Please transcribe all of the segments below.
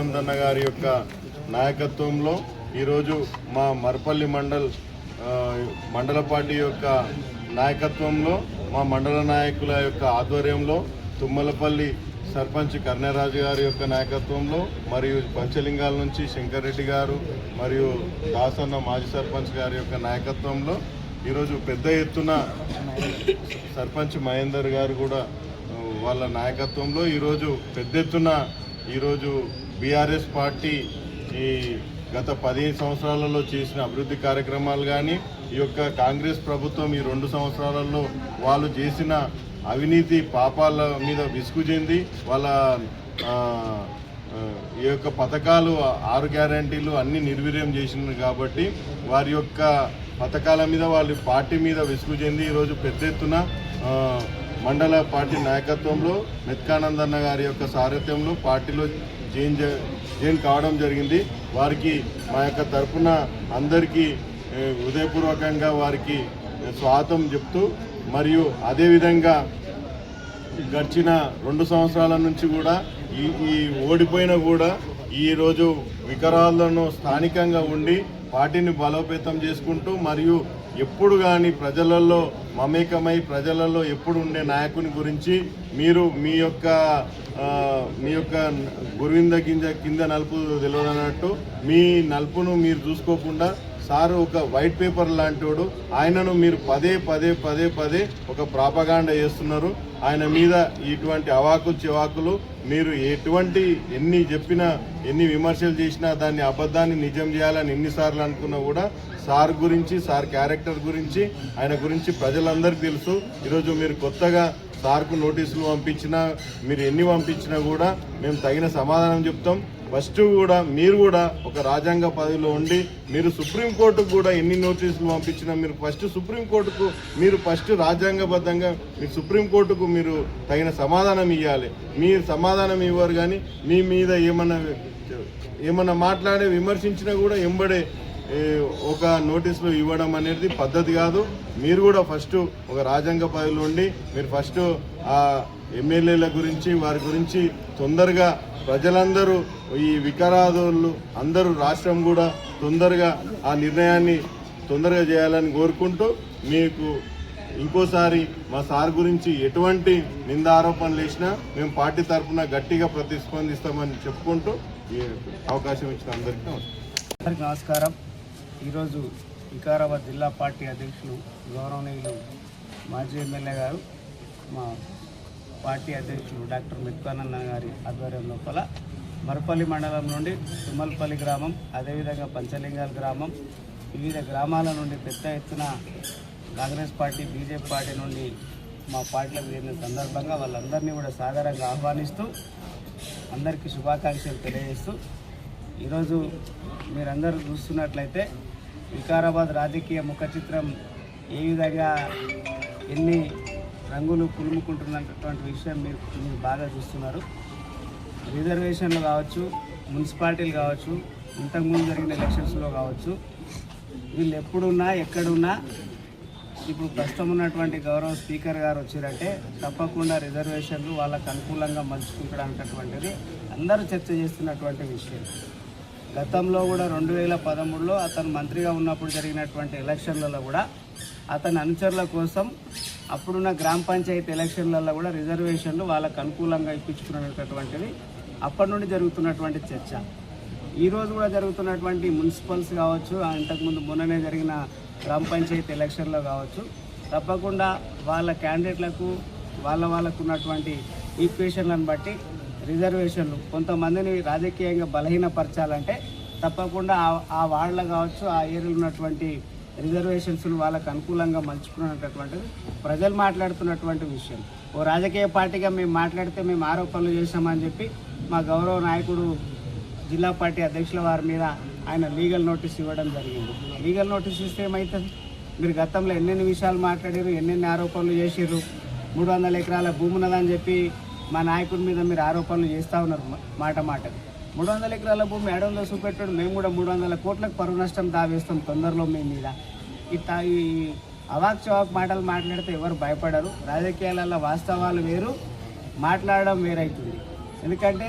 మెత్కానందన్న గారి యొక్క నాయకత్వంలో ఈరోజు మా మరపల్లి మండల్ మండల పార్టీ యొక్క నాయకత్వంలో మా మండల నాయకుల యొక్క ఆధ్వర్యంలో తుమ్మలపల్లి సర్పంచ్ కర్ణరాజు గారి యొక్క నాయకత్వంలో మరియు పంచలింగాల నుంచి శంకర్ రెడ్డి గారు మరియు దాసన్న మాజీ సర్పంచ్ గారి యొక్క నాయకత్వంలో ఈరోజు పెద్ద ఎత్తున సర్పంచ్ మహేందర్ గారు కూడా వాళ్ళ నాయకత్వంలో ఈరోజు పెద్ద ఎత్తున ఈరోజు బీఆర్ఎస్ పార్టీ ఈ గత పదిహేను సంవత్సరాలలో చేసిన అభివృద్ధి కార్యక్రమాలు కానీ ఈ యొక్క కాంగ్రెస్ ప్రభుత్వం ఈ రెండు సంవత్సరాలలో వాళ్ళు చేసిన అవినీతి పాపాల మీద విసుగు చెంది వాళ్ళ ఈ యొక్క పథకాలు ఆరు గ్యారంటీలు అన్ని నిర్వీర్యం చేసినవి కాబట్టి వారి యొక్క పథకాల మీద వాళ్ళ పార్టీ మీద విసుగు చెంది ఈరోజు పెద్ద ఎత్తున మండల పార్టీ నాయకత్వంలో మెత్కానందన్న గారి యొక్క సారథ్యంలో పార్టీలో జైన్ జైన్ కావడం జరిగింది. వారికి మా యొక్క తరపున అందరికీ హృదయపూర్వకంగా వారికి స్వాగతం చెప్తూ మరియు అదేవిధంగా గడిచిన రెండు సంవత్సరాల నుంచి కూడా ఈ ఈ ఓడిపోయినా కూడా ఈ రోజు వికరాలను స్థానికంగా ఉండి పార్టీని బలోపేతం చేసుకుంటూ మరియు ఎప్పుడు కానీ ప్రజలలో మమేకమై ప్రజలలో ఎప్పుడు ఉండే నాయకుని గురించి మీరు మీ యొక్క మీ యొక్క గురువింద గింజ కింద నలుపు తెలియదన్నట్టు మీ నలుపును మీరు చూసుకోకుండా సార్ ఒక వైట్ పేపర్ లాంటివాడు ఆయనను మీరు పదే పదే పదే పదే ఒక ప్రాపగాండ చేస్తున్నారు. ఆయన మీద ఇటువంటి అవాకులు చివాకులు మీరు ఎటువంటి ఎన్ని చెప్పినా ఎన్ని విమర్శలు చేసినా దాన్ని అబద్ధాన్ని నిజం చేయాలని ఎన్నిసార్లు అనుకున్నా కూడా సార్ గురించి సార్ క్యారెక్టర్ గురించి ఆయన గురించి ప్రజలందరికీ తెలుసు. ఈరోజు మీరు కొత్తగా సార్కు నోటీసులు పంపించినా మీరు ఎన్ని పంపించినా కూడా మేము తగిన సమాధానం చెప్తాం. ఫస్ట్ కూడా మీరు కూడా ఒక రాజ్యాంగ పదవిలో ఉండి మీరు సుప్రీంకోర్టుకు కూడా ఎన్ని నోటీసులు పంపించినా మీరు ఫస్ట్ సుప్రీంకోర్టుకు మీరు ఫస్ట్ రాజ్యాంగబద్ధంగా మీరు సుప్రీంకోర్టుకు మీరు తగిన సమాధానం ఇవ్వాలి మీరు సమాధానం ఇవ్వరు కానీ మీ మీద ఏమన్నా ఏమన్నా మాట్లాడే విమర్శించినా కూడా ఎంబడే ఒక నోటీసులు ఇవ్వడం అనేది పద్ధతి కాదు. మీరు కూడా ఫస్ట్ ఒక రాజ్యాంగ పదవిలో ఉండి మీరు ఫస్ట్ ఆ ఎమ్మెల్యేల గురించి వారి గురించి తొందరగా ప్రజలందరూ ఈ వికరాదులు అందరూ రాష్ట్రం కూడా తొందరగా ఆ నిర్ణయాన్ని తొందరగా చేయాలని కోరుకుంటూ మీకు ఇంకోసారి మా సార్ గురించి ఎటువంటి నింద ఆరోపణలు వేసినా మేము పార్టీ తరఫున గట్టిగా ప్రతిస్పందిస్తామని చెప్పుకుంటూ అవకాశం ఇచ్చిన అందరికీ నమస్కారం. అందరికీ నమస్కారం. ఈరోజు వికారాబాద్ జిల్లా పార్టీ అధ్యక్షులు గౌరవనీయులు మాజీ ఎమ్మెల్యే గారు మా పార్టీ అధ్యక్షులు డాక్టర్ మిత్కానంద గారి ఆధ్వర్యం లోపల మరపల్లి మండలం నుండి తుమ్మల్పల్లి గ్రామం అదేవిధంగా పంచలింగాల గ్రామం వివిధ గ్రామాల నుండి పెద్ద ఎత్తున కాంగ్రెస్ పార్టీ బీజేపీ పార్టీ నుండి మా పార్టీలకు చేరిన సందర్భంగా వాళ్ళందరినీ కూడా సాధారణంగా ఆహ్వానిస్తూ అందరికీ శుభాకాంక్షలు తెలియజేస్తూ ఈరోజు మీరందరూ చూస్తున్నట్లయితే వికారాబాద్ రాజకీయ ముఖ చిత్రం ఏ విధంగా ఎన్ని రంగులు పులుముకుంటున్నటువంటి విషయం మీరు మీరు బాగా చూస్తున్నారు. రిజర్వేషన్లు కావచ్చు మున్సిపాలిటీలు కావచ్చు ఇంతకుముందు జరిగిన ఎలక్షన్స్లో కావచ్చు వీళ్ళు ఎప్పుడున్నా ఎక్కడున్నా ఇప్పుడు ప్రస్తుతం ఉన్నటువంటి గౌరవ స్పీకర్ గారు వచ్చారంటే తప్పకుండా రిజర్వేషన్లు వాళ్ళకు అనుకూలంగా మలుచుకుంటాడనేటటువంటిది అందరూ చర్చ చేస్తున్నటువంటి విషయం. గతంలో కూడా రెండు వేల పదమూడులో అతను మంత్రిగా ఉన్నప్పుడు జరిగినటువంటి ఎలక్షన్లలో కూడా అతని అనుచరుల కోసం అప్పుడున్న గ్రామ పంచాయతీ ఎలక్షన్లలో కూడా రిజర్వేషన్లు వాళ్ళకు అనుకూలంగా ఇప్పించుకున్నటువంటిది అప్పటి నుండి జరుగుతున్నటువంటి చర్చ. ఈరోజు కూడా జరుగుతున్నటువంటి మున్సిపల్స్ కావచ్చు ఆ ఇంతకుముందు మొన్ననే జరిగిన గ్రామ పంచాయతీ ఎలక్షన్లో కావచ్చు తప్పకుండా వాళ్ళ క్యాండిడేట్లకు వాళ్ళ వాళ్ళకు ఉన్నటువంటి ఈక్వేషన్లను బట్టి రిజర్వేషన్లు కొంతమందిని రాజకీయంగా బలహీనపరచాలంటే తప్పకుండా ఆ- ఆ వాళ్ళ కావచ్చు ఆ ఏరియాలో ఉన్నటువంటి రిజర్వేషన్స్ వాళ్ళకు అనుకూలంగా మలుచుకున్నటువంటిది ప్రజలు మాట్లాడుతున్నటువంటి విషయం. ఓ రాజకీయ పార్టీగా మేము మాట్లాడితే మేము ఆరోపణలు చేశామని చెప్పి మా గౌరవ నాయకుడు జిల్లా పార్టీ అధ్యక్షుల వారి మీద ఆయన లీగల్ నోటీస్ ఇవ్వడం జరిగింది. లీగల్ నోటీస్ ఇస్తే ఏమవుతుంది మీరు గతంలో ఎన్నెన్ని విషయాలు మాట్లాడారు ఎన్నెన్ని ఆరోపణలు చేసిర్రు మూడు వందల ఎకరాల భూమి ఉన్నదని చెప్పి మా నాయకుడి మీద మీరు ఆరోపణలు చేస్తూ ఉన్నారు మా- మాట మాటకు. మూడు వందల ఎకరాల భూమి ఏడంలో చూపెట్టాడు. మేము కూడా మూడు వందల కోట్లకు పరువు నష్టం దావేస్తాం తొందరలో మీ మీద. ఇట్లా ఈ అవాక్ చవాక్ మాటలు మాట్లాడితే ఎవరు భయపడరు. రాజకీయాలలో వాస్తవాలు వేరు మాట్లాడడం వేరైతుంది. ఎందుకంటే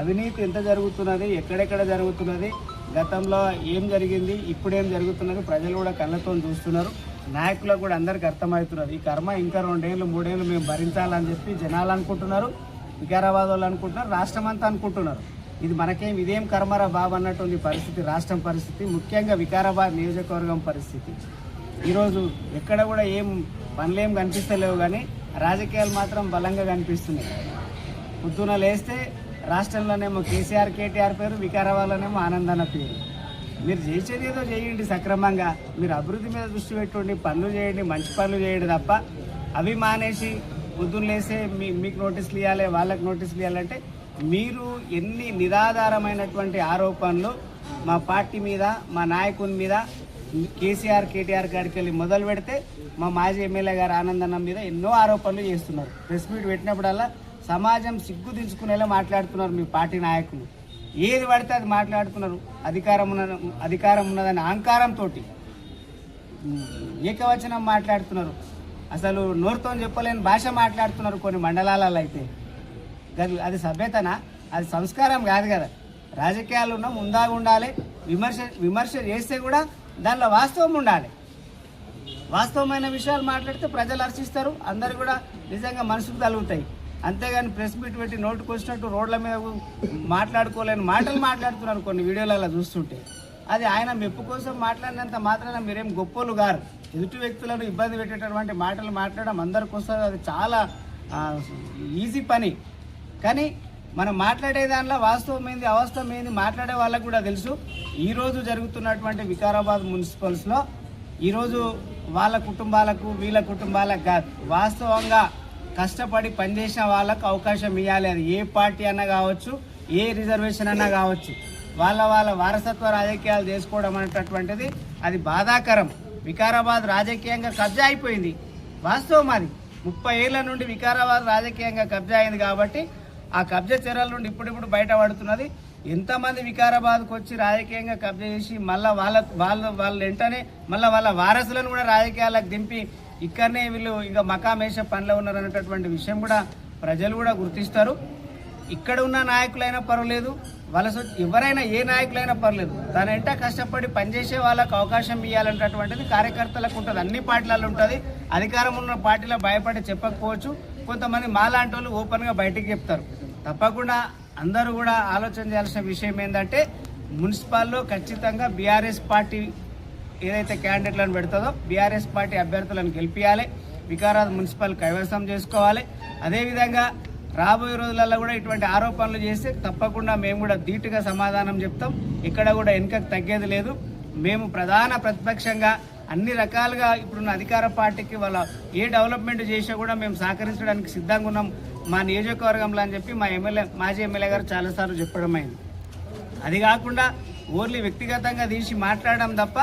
అవినీతి ఎంత జరుగుతున్నది ఎక్కడెక్కడ జరుగుతున్నది గతంలో ఏం జరిగింది ఇప్పుడేం జరుగుతున్నది ప్రజలు కూడా కళ్ళతో చూస్తున్నారు. నాయకులకు కూడా అందరికీ అర్థమవుతున్నది. ఈ కర్మ ఇంకా రెండేళ్ళు మూడేళ్ళు మేము భరించాలని చెప్పి జనాలు అనుకుంటున్నారు వికారాబాద్ వాళ్ళు అనుకుంటున్నారు రాష్ట్రం అంతా అనుకుంటున్నారు. ఇది మనకేం ఇదేం కర్మరా బాబు అన్నట్టుంది పరిస్థితి రాష్ట్రం పరిస్థితి ముఖ్యంగా వికారాబాద్ నియోజకవర్గం పరిస్థితి. ఈరోజు ఎక్కడ కూడా ఏం పనులేం కనిపిస్తలేవు కానీ రాజకీయాలు మాత్రం బలంగా కనిపిస్తున్నాయి. పొద్దున లేస్తే రాష్ట్రంలోనేమో కేసీఆర్ కేటీఆర్ పేరు వికారాబాద్లోనేమో ఆనందన్న పేరు. మీరు చేసేది ఏదో చేయండి సక్రమంగా. మీరు అభివృద్ధి మీద దృష్టి పెట్టుకోండి పనులు చేయండి మంచి పనులు చేయండి తప్ప అవి మానేసి పొద్దున్న లేసే మీ మీకు నోటీసులు ఇవ్వాలి వాళ్ళకి నోటీసులు ఇవ్వాలంటే మీరు ఎన్ని నిరాధారమైనటువంటి ఆరోపణలు మా పార్టీ మీద మా నాయకుని మీద కేసీఆర్ కేటీఆర్ గారికి వెళ్ళి మొదలు పెడితే మా మాజీ ఎమ్మెల్యే గారు ఆనందన్న మీద ఎన్నో ఆరోపణలు చేస్తున్నారు. ప్రెస్ మీట్ పెట్టినప్పుడల్లా సమాజం సిగ్గు దించుకునేలా మాట్లాడుతున్నారు మీ పార్టీ నాయకులు. ఏది పడితే అది మాట్లాడుతున్నారు అధికారం ఉన్న అధికారం ఉన్నదని అహంకారంతో ఏకవచనం మాట్లాడుతున్నారు. అసలు నోరుతో చెప్పలేని భాష మాట్లాడుతున్నారు కొన్ని మండలాలలో అయితే. అది సభ్యతనా? అది సంస్కారం కాదు కదా. రాజకీయాలు ఉన్న ముందాగా ఉండాలి విమర్శ విమర్శ చేస్తే కూడా దానిలో వాస్తవం ఉండాలి. వాస్తవమైన విషయాలు మాట్లాడితే ప్రజలు హర్షిస్తారు అందరు కూడా నిజంగా మనసుకు తలుగుతాయి అంతేగాని ప్రెస్ మీట్ పెట్టి నోటుకు వచ్చినట్టు రోడ్ల మీద మాట్లాడుకోలేని మాటలు మాట్లాడుతున్నారు కొన్ని వీడియోలలో చూస్తుంటే. అది ఆయన మెప్పు కోసం మాట్లాడినంత మాత్రాన మీరేం గొప్పలు గారు. ఎదుటి వ్యక్తులను ఇబ్బంది పెట్టేటటువంటి మాటలు మాట్లాడడం అందరికి అది చాలా ఈజీ పని. కానీ మనం మాట్లాడే దానిలో వాస్తవం ఏంది అవాస్తవం ఏంది మాట్లాడే వాళ్ళకు కూడా తెలుసు. ఈరోజు జరుగుతున్నటువంటి వికారాబాద్ మున్సిపల్స్లో ఈరోజు వాళ్ళ కుటుంబాలకు వీళ్ళ కుటుంబాలకు కాదు వాస్తవంగా కష్టపడి పనిచేసిన వాళ్ళకు అవకాశం ఇవ్వాలి అది ఏ పార్టీ అన్నా కావచ్చు ఏ రిజర్వేషన్ అన్నా కావచ్చు వాళ్ళ వాళ్ళ వారసత్వ రాజకీయాలు చేసుకోవడం అనేటటువంటిది అది బాధాకరం. వికారాబాద్ రాజకీయంగా కబ్జా అయిపోయింది. వాస్తవం అది. ముప్పై ఏళ్ళ నుండి వికారాబాద్ రాజకీయంగా కబ్జా అయింది కాబట్టి ఆ కబ్జా చర్యల నుండి ఇప్పుడిప్పుడు బయటపడుతున్నది ఎంతమంది వికారాబాద్కు వచ్చి రాజకీయంగా కబ్జా చేసి మళ్ళీ వాళ్ళ వాళ్ళ వాళ్ళ వెంటనే మళ్ళీ వాళ్ళ వారసులను కూడా రాజకీయాలకు దింపి ఇక్కడనే వీళ్ళు ఇక మకామేష పనిలో ఉన్నారు అనేటటువంటి విషయం కూడా ప్రజలు కూడా గుర్తిస్తారు. ఇక్కడ ఉన్న నాయకులైనా పర్వాలేదు. వలస ఎవరైనా ఏ నాయకులైనా పర్లేదు తన ఎంట కష్టపడి పనిచేసే వాళ్ళకు అవకాశం ఇవ్వాలనేటటువంటిది కార్యకర్తలకు ఉంటుంది. అన్ని పార్టీలలో ఉంటుంది. అధికారం ఉన్న పార్టీలో భయపడి చెప్పకపోవచ్చు. కొంతమంది మాలాంటి వాళ్ళు ఓపెన్గా బయటకు చెప్తారు. తప్పకుండా అందరూ కూడా ఆలోచన చేయాల్సిన విషయం ఏంటంటే మున్సిపాల్లో ఖచ్చితంగా బీఆర్ఎస్ పార్టీ ఏదైతే క్యాండిడేట్లను పెడుతుందో బీఆర్ఎస్ పార్టీ అభ్యర్థులను గెలిపించాలి వికారాబాద్ మున్సిపల్ కైవసం చేసుకోవాలి. అదేవిధంగా రాబోయే రోజులలో కూడా ఇటువంటి ఆరోపణలు చేస్తే తప్పకుండా మేము కూడా ధీటుగా సమాధానం చెప్తాం. ఇక్కడ కూడా వెనుకకు తగ్గేది లేదు. మేము ప్రధాన ప్రతిపక్షంగా అన్ని రకాలుగా ఇప్పుడున్న అధికార పార్టీకి వాళ్ళ ఏ డెవలప్మెంట్ చేసినా కూడా మేము సహకరించడానికి సిద్ధంగా ఉన్నాం. మా నియోజకవర్గంలో అని చెప్పి మా ఎమ్మెల్యే మాజీ ఎమ్మెల్యే గారు చాలాసార్లు చెప్పడం అయింది. అది కాకుండా ఓన్లీ వ్యక్తిగతంగా తీసి మాట్లాడడం తప్ప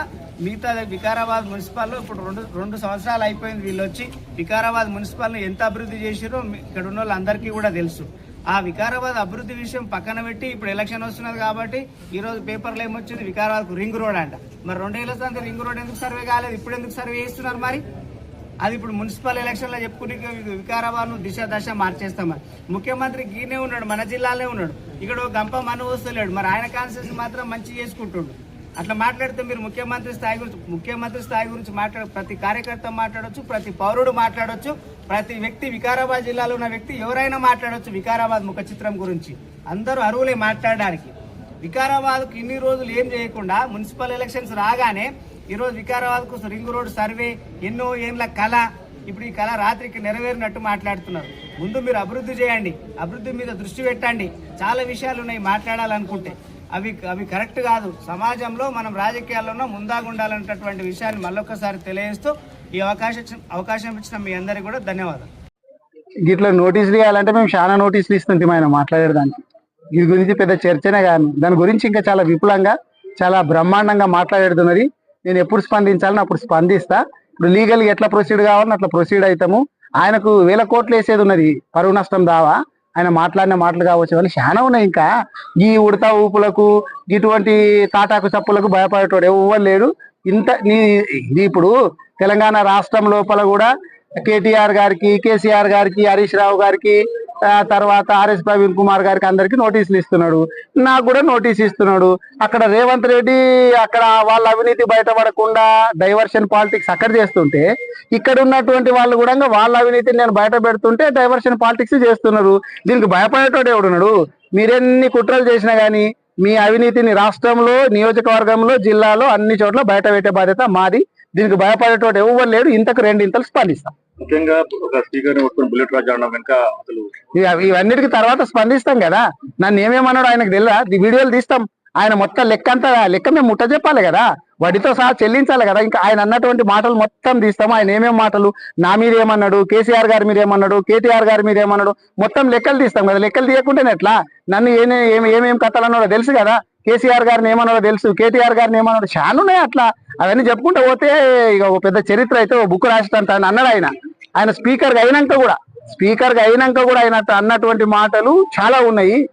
మిగతా వికారాబాద్ మున్సిపాల్లో ఇప్పుడు రెండు రెండు సంవత్సరాలు అయిపోయింది వీళ్ళు వచ్చి వికారాబాద్ మున్సిపాల్ని ఎంత అభివృద్ధి చేసిరో ఇక్కడ ఉన్న వాళ్ళందరికీ కూడా తెలుసు. ఆ వికారాబాద్ అభివృద్ధి విషయం పక్కన పెట్టి ఇప్పుడు ఎలక్షన్ వస్తున్నది కాబట్టి ఈ రోజు పేపర్లో ఏమొచ్చింది? వికారాబాద్కు రింగ్ రోడ్ అంట. మరి రెండేళ్ళ సంత రింగ్ రోడ్ ఎందుకు సర్వే కాలేదు? ఇప్పుడు ఎందుకు సర్వే చేస్తున్నారు మరి? అది ఇప్పుడు మున్సిపల్ ఎలక్షన్లో చెప్పుకుని వికారాబాద్ను దిశ దశ మార్చేస్తామని ముఖ్యమంత్రి గీనే ఉన్నాడు మన జిల్లాలో ఉన్నాడు. ఇక్కడ ఒక గంప మన వస్తలేడు మరి ఆయన కాన్సెన్స్ మాత్రం మంచి చేసుకుంటుండు. అట్లా మాట్లాడితే మీరు ముఖ్యమంత్రి స్థాయి గురించి ముఖ్యమంత్రి స్థాయి గురించి మాట్లాడ ప్రతి కార్యకర్త మాట్లాడొచ్చు ప్రతి పౌరుడు మాట్లాడొచ్చు. ప్రతి వ్యక్తి వికారాబాద్ జిల్లాలో ఉన్న వ్యక్తి ఎవరైనా మాట్లాడొచ్చు వికారాబాద్ ముఖ చిత్రం గురించి. అందరూ అరువులే మాట్లాడడానికి. వికారాబాద్కు ఇన్ని రోజులు ఏం చేయకుండా మున్సిపల్ ఎలక్షన్స్ రాగానే ఈరోజు వికారాబాద్కు రింగ్ రోడ్ సర్వే ఎన్నో ఏళ్ళ కళ ఇప్పుడు ఈ కళ రాత్రికి నెరవేరినట్టు మాట్లాడుతున్నారు. ముందు మీరు అభివృద్ధి చేయండి అభివృద్ధి మీద దృష్టి పెట్టండి. చాలా విషయాలు ఉన్నాయి మాట్లాడాలనుకుంటే. అవి అవి కరెక్ట్ కాదు. సమాజంలో మనం రాజకీయాల్లో ముందాగుండాలన్నటువంటి విషయాన్ని మళ్ళొకసారి తెలియజేస్తూ ఈ అవకాశం అవకాశం ఇచ్చిన మీ అందరికీ కూడా ధన్యవాదాలు. గిట్లా నోటీసులు ఇవ్వాలంటే మేము చాలా నోటీసులు ఇస్తుంటాం ఆయన మాట్లాడేదానికి. దీని గురించి పెద్ద చర్చనే కానీ దాని గురించి ఇంకా చాలా విపులంగా చాలా బ్రహ్మాండంగా మాట్లాడుతున్నది నేను ఎప్పుడు స్పందించాలని అప్పుడు స్పందిస్తా. ఇప్పుడు లీగల్ ఎట్లా ప్రొసీడ్ కావాలని అట్లా ప్రొసీడ్ అవుతాము ఆయనకు వేల కోట్లు వేసేది ఉన్నది. పరువు నష్టం దావా. ఆయన మాట్లాడిన మాటలు కావచ్చు వాళ్ళు చాలా ఉన్నాయి ఇంకా. ఈ ఉడతా ఊపులకు ఇటువంటి తాటాకు చప్పులకు భయపడేటోడు ఎవ్వరు లేడు. ఇంత నీ ఇది ఇప్పుడు తెలంగాణ రాష్ట్రం లోపల కూడా కేటీఆర్ గారికి కేసీఆర్ గారికి హరీష్ రావు గారికి తర్వాత ఆర్ఎస్ ప్రవీణ్ కుమార్ గారికి అందరికి నోటీసులు ఇస్తున్నాడు. నాకు కూడా నోటీస్ ఇస్తున్నాడు. అక్కడ రేవంత్ రెడ్డి అక్కడ వాళ్ళ అవినీతి బయటపడకుండా డైవర్షన్ పాలిటిక్స్ అక్కడ చేస్తుంటే ఇక్కడ ఉన్నటువంటి వాళ్ళు కూడా వాళ్ళ అవినీతిని నేను బయట పెడుతుంటే డైవర్షన్ పాలిటిక్స్ చేస్తున్నారు. దీనికి భయపడేటోడు ఎవడున్నాడు? మీరెన్ని కుట్రలు చేసినా గానీ మీ అవినీతిని రాష్ట్రంలో నియోజకవర్గంలో జిల్లాలో అన్ని చోట్ల బయట పెట్టే బాధ్యత మాది. దీనికి భయపడేటోడు ఎవరు లేడు. ఇంతకు రెండింతలు స్పందిస్తాం. ముఖ్యంగా ఒక స్పీకర్ని పట్టుకుని బుల్లెట్ రాజు అనడం వెనుక అసలు ఇవ- ఇవన్నిటికి తర్వాత స్పందిస్తాం కదా. నన్ను ఏమేమన్నాడు ఆయనకు తెలియదా వీడియోలు తీస్తాం. ఆయన మొత్తం లెక్క అంతా లెక్క మేము ముట్ట చెప్పాలి కదా. వడ్డీతో సహా చెల్లించాలి కదా. ఇంకా ఆయన అన్నటువంటి మాటలు మొత్తం తీస్తాము. ఆయన ఏమేమి మాటలు? నా మీద ఏమన్నాడు? కేసీఆర్ గారి మీద ఏమన్నాడు? కేటీఆర్ గారి మీద ఏమన్నాడు? మొత్తం లెక్కలు తీస్తాం కదా. లెక్కలు తీయకుంటేనే ఎట్లా? నన్ను ఏమే ఏమి ఏమేమి కథలు తెలుసు కదా. కేసీఆర్ గారిని ఏమన్నాడో తెలుసు. కేటీఆర్ గారిని ఏమన్నాడు? చాలా ఉన్నాయి అట్లా. అవన్నీ చెప్పుకుంటూ పోతే ఇక ఒక పెద్ద చరిత్ర అయితే ఓ బుక్ రాసినంత అని అన్నాడు ఆయన. ఆయన స్పీకర్గా అయినాక కూడా స్పీకర్గా అయినాక కూడా ఆయన అన్నటువంటి మాటలు చాలా ఉన్నాయి.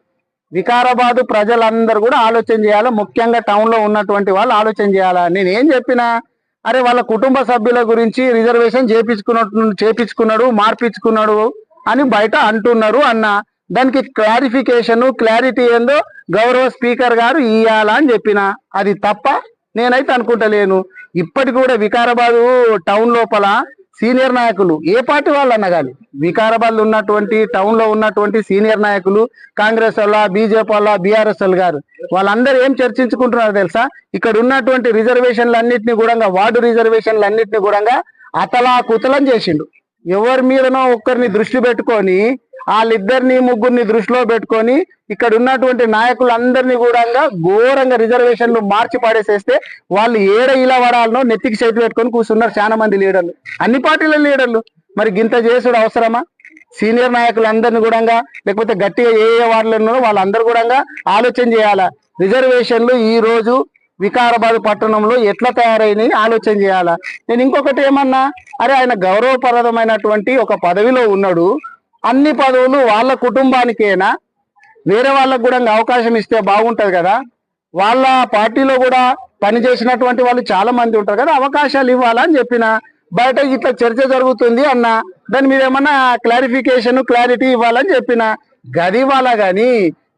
వికారాబాద్ ప్రజలందరూ కూడా ఆలోచన చేయాలి. ముఖ్యంగా టౌన్లో ఉన్నటువంటి వాళ్ళు ఆలోచన చేయాలా? నేను ఏం చెప్పినా అరే వాళ్ళ కుటుంబ సభ్యుల గురించి రిజర్వేషన్ చేపించుకున్నట్టు చేపించుకున్నాడు మార్పించుకున్నాడు అని బయట అంటున్నారు అన్న. దానికి క్లారిఫికేషన్ క్లారిటీ ఏందో గౌరవ స్పీకర్ గారు ఇయ్యాలా అని చెప్పిన. అది తప్ప నేనైతే అనుకుంటలేను. ఇప్పటికి కూడా వికారాబాదు టౌన్ లోపల సీనియర్ నాయకులు ఏ పార్టీ వాళ్ళు అన్న కానీ వికారాబాద్లో ఉన్నటువంటి టౌన్లో ఉన్నటువంటి సీనియర్ నాయకులు కాంగ్రెస్ వాళ్ళ బీజేపీ వాళ్ళ బీఆర్ఎస్ వాళ్ళు గారు వాళ్ళందరూ ఏం చర్చించుకుంటున్నారు తెలుసా? ఇక్కడ ఉన్నటువంటి రిజర్వేషన్లు అన్నింటినీ కూడా వార్డు రిజర్వేషన్లు అన్నింటినీ కూడా అతలా కుతలం చేసిండు. ఎవరి మీదనో ఒక్కరిని దృష్టి పెట్టుకొని వాళ్ళిద్దరిని ముగ్గురిని దృష్టిలో పెట్టుకొని ఇక్కడ ఉన్నటువంటి నాయకులందరినీ కూడా ఘోరంగా రిజర్వేషన్లు మార్చి పాడేసేస్తే వాళ్ళు ఏడ ఇలా పడాలనో నెత్తికి చేతి పెట్టుకొని కూర్చున్నారు చాలా మంది లీడర్లు. అన్ని పార్టీల లీడర్లు. మరి గింత చేసుడు అవసరమా? సీనియర్ నాయకులందరినీ కూడా లేకపోతే గట్టిగా ఏ ఏ వార్డులు ఉన్నారో వాళ్ళందరూ కూడా ఆలోచన చేయాలా? రిజర్వేషన్లు ఈ రోజు వికారాబాద్ పట్టణంలో ఎట్లా తయారైనవి ఆలోచన చేయాలా? నేను ఇంకొకటి ఏమన్నా? అరే ఆయన గౌరవప్రదమైనటువంటి ఒక పదవిలో ఉన్నాడు. అన్ని పదవులు వాళ్ళ కుటుంబానికేనా? వేరే వాళ్ళకు కూడా అవకాశం ఇస్తే బాగుంటది కదా. వాళ్ళ పార్టీలో కూడా పనిచేసినటువంటి వాళ్ళు చాలా మంది ఉంటారు కదా. అవకాశాలు ఇవ్వాలని చెప్పిన బయట ఇట్లా చర్చ జరుగుతుంది అన్న దాని మీద ఏమన్నా క్లారిఫికేషన్ క్లారిటీ ఇవ్వాలని చెప్పిన గది ఇవ్వాలా గాని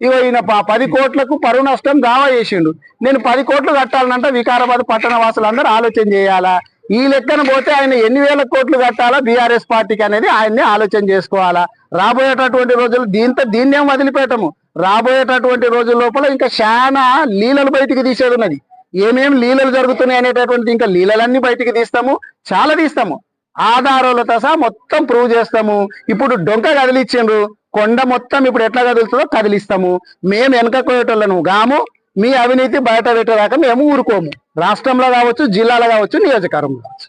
ఇగో ఈయన ప- పది కోట్లకు పరువు నష్టం దావా చేసిండు. నేను పది కోట్లు కట్టాలనంటే వికారాబాద్ పట్టణ వాసులందరూ ఆలోచన చేయాలా? ఈ లెక్కన పోతే ఆయన ఎన్ని వేల కోట్లు కట్టాలా బీఆర్ఎస్ పార్టీకి అనేది ఆయన్ని ఆలోచన చేసుకోవాలా? రాబోయేటటువంటి రోజులు దీంతో దీన్నేం వదిలిపెట్టము. రాబోయేటటువంటి రోజుల లోపల ఇంకా చాలా లీలలు బయటికి తీసేది ఉన్నది. ఏమేం లీలలు జరుగుతున్నాయి అనేటటువంటి ఇంకా లీలలన్నీ బయటికి తీస్తాము చాలా తీస్తాము. ఆధారాలతో సహా మొత్తం ప్రూవ్ చేస్తాము. ఇప్పుడు డొంక కదిలిచ్చిండ్రు. కొండ మొత్తం ఇప్పుడు ఎట్లా కదులుతుందో కదిలిస్తాము. మేము వెనకపోయేటోళ్ళను గాము మీ అవినీతి బయట పెట్టేదాకా మేము ఊరుకోము. రాష్ట్రంలో కావచ్చు జిల్లాలో కావచ్చు నియోజకవర్గంలో కావచ్చు.